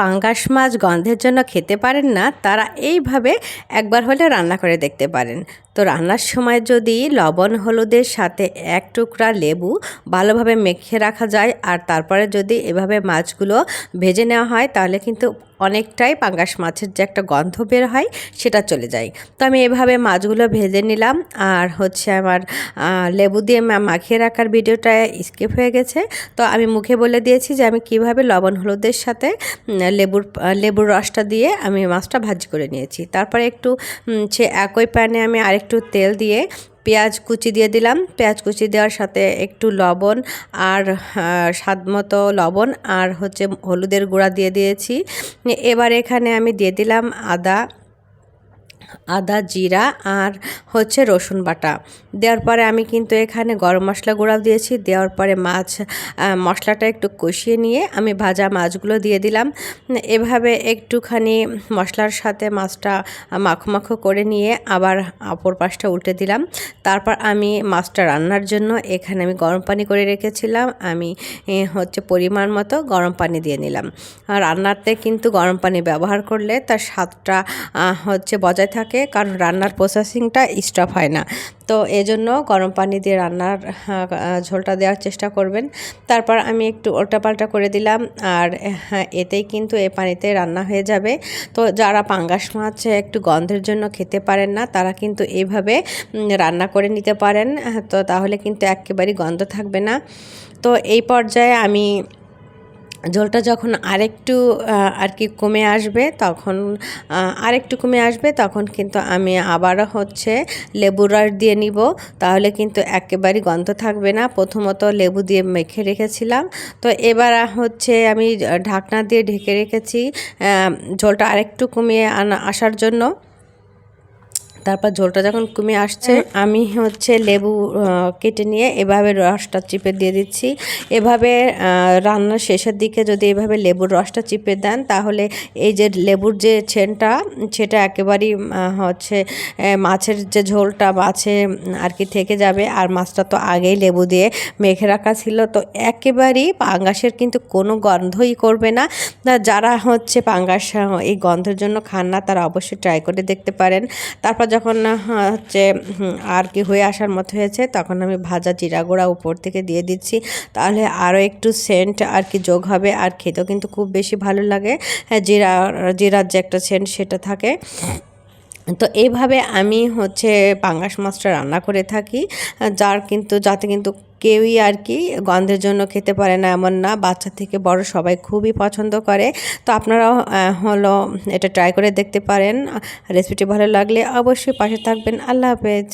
পাঙ্গাস মাছ গন্ধের জন্য খেতে পারেন না, তারা এইভাবে একবার হলে রান্না করে দেখতে পারেন। তো রান্নার সময় যদি লবণ, হলুদের সাথে এক টুকরা লেবু ভালোভাবে মেখে রাখা যায় আর তারপরে যদি এভাবে মাছগুলো ভেজে নেওয়া হয়, তাহলে কিন্তু অনেকটাই পাঙ্গাস মাছের যে একটা গন্ধ বের হয়, সেটা চলে যায়। তো আমি এভাবে মাছগুলো ভেজে নিলাম আর হচ্ছে আমার লেবু দিয়ে মাখিয়ে রাখার ভিডিওটা স্কিপ হয়ে গেছে। তো আমি মুখে বলে দিয়েছি যে আমি কীভাবে লবণ, হলুদের সাথে লেবুর লেবুর রসটা দিয়ে আমি মাছটা ভাজি করে নিয়েছি। তারপরে একটু সে একই প্যানে আমি আরেকটু তেল দিয়ে পেঁয়াজ কুচি দিয়ে দিলাম। পেঁয়াজ কুচি দেওয়ার সাথে একটু লবণ আর স্বাদ মতো লবণ আর হচ্ছে হলুদের গুঁড়া দিয়ে দিয়েছি। এবার এখানে আমি দিয়ে দিলাম আদা আদা, জিরা আর হচ্ছে রসুন বাটা। দেওয়ার পরে আমি কিন্তু এখানে গরম মশলা গুঁড়াও দিয়েছি। দেওয়ার পরে মাছ মশলাটা একটু কষিয়ে নিয়ে আমি ভাজা মাছগুলো দিয়ে দিলাম। এভাবে একটুখানি মশলার সাথে মাছটা মাখো মাখো করে নিয়ে আবার অপর পাশটা উল্টে দিলাম। তারপর আমি মাছটা রান্নার জন্য এখানে আমি গরম পানি করে রেখেছিলাম। আমি হচ্ছে পরিমাণ মতো গরম পানি দিয়ে নিলাম। রান্নাতে কিন্তু গরম পানি ব্যবহার করলে তার স্বাদটা হচ্ছে বজায় থাকে কারণ রান্নার প্রসেসিংটা স্টপ হয় না। তো এজন্য গরম পানি দিয়ে রান্নার ঝোলটা দেওয়ার চেষ্টা করবেন। তারপর আমি একটু উল্টাপাল্টা করে দিলাম আর হ্যাঁ, এতেই কিন্তু এ পানিতে রান্না হয়ে যাবে। তো যারা পাঙ্গাস মাছ একটু গন্ধের জন্য খেতে পারেন না তারা কিন্তু এইভাবে রান্না করে নিতে পারেন। তো তাহলে কিন্তু একেবারেই গন্ধ থাকবে না। তো এই পর্যায়ে আমি ঝোলটা যখন আরেকটু আর কি কমে আসবে তখন আরেকটু কমে আসবে তখন কিন্তু আমি আবারও হচ্ছে লেবুর রস দিয়ে নিব। তাহলে কিন্তু একেবারেই গন্ধ থাকবে না। প্রথমত লেবু দিয়ে মেখে রেখেছিলাম। তো এবার হচ্ছে আমি ঢাকনা দিয়ে ঢেকে রেখেছি ঝোলটা আরেকটু কমিয়ে আনা, আসার জন্য। তারপর ঝোলটা যখন কমে আসছে আমি হচ্ছে লেবু কেটে নিয়ে এভাবে রসটা চিপে দিয়ে দিচ্ছি। এভাবে রান্নার শেষের দিকে যদি এভাবে লেবুর রসটা চিপে দেন তাহলে এই যে লেবুর যে ছেনটা সেটা একেবারেই হচ্ছে মাছের যে ঝোলটা মাছে আর কি থেকে যাবে। আর মাছটা তো আগেই লেবু দিয়ে মেখে রাখা ছিল। তো একেবারেই পাঙ্গাসের কিন্তু কোনো গন্ধই করবে না। না, যারা হচ্ছে পাঙ্গাস এই গন্ধের জন্য খান না তারা অবশ্যই ট্রাই করে দেখতে পারেন। তারপর যখন হচ্ছে আর কি হয়ে আসার মতো হয়েছে তখন আমি ভাজা জিরা গুঁড়া উপর থেকে দিয়ে দিচ্ছি। তাহলে আরও একটু সেন্ট আর কি যোগ হবে আর খেতেও কিন্তু খুব বেশি ভালো লাগে। হ্যাঁ, জিরা জিরার যে একটা সেন্ট সেটা থাকে। তো এইভাবে আমি হচ্ছে পাঙ্গাস মাছটা রান্না করে থাকি, যার কিন্তু, যাতে কিন্তু কেউই আর কি গন্ধের জন্য খেতে পারে না এমন না। বাচ্চা থেকে বড় সবাই খুবই পছন্দ করে। তো আপনারাও হলো এটা ট্রাই করে দেখতে পারেন। রেসিপিটি ভালো লাগলে অবশ্যই পাশে থাকবেন। আল্লাহ হাফেজ।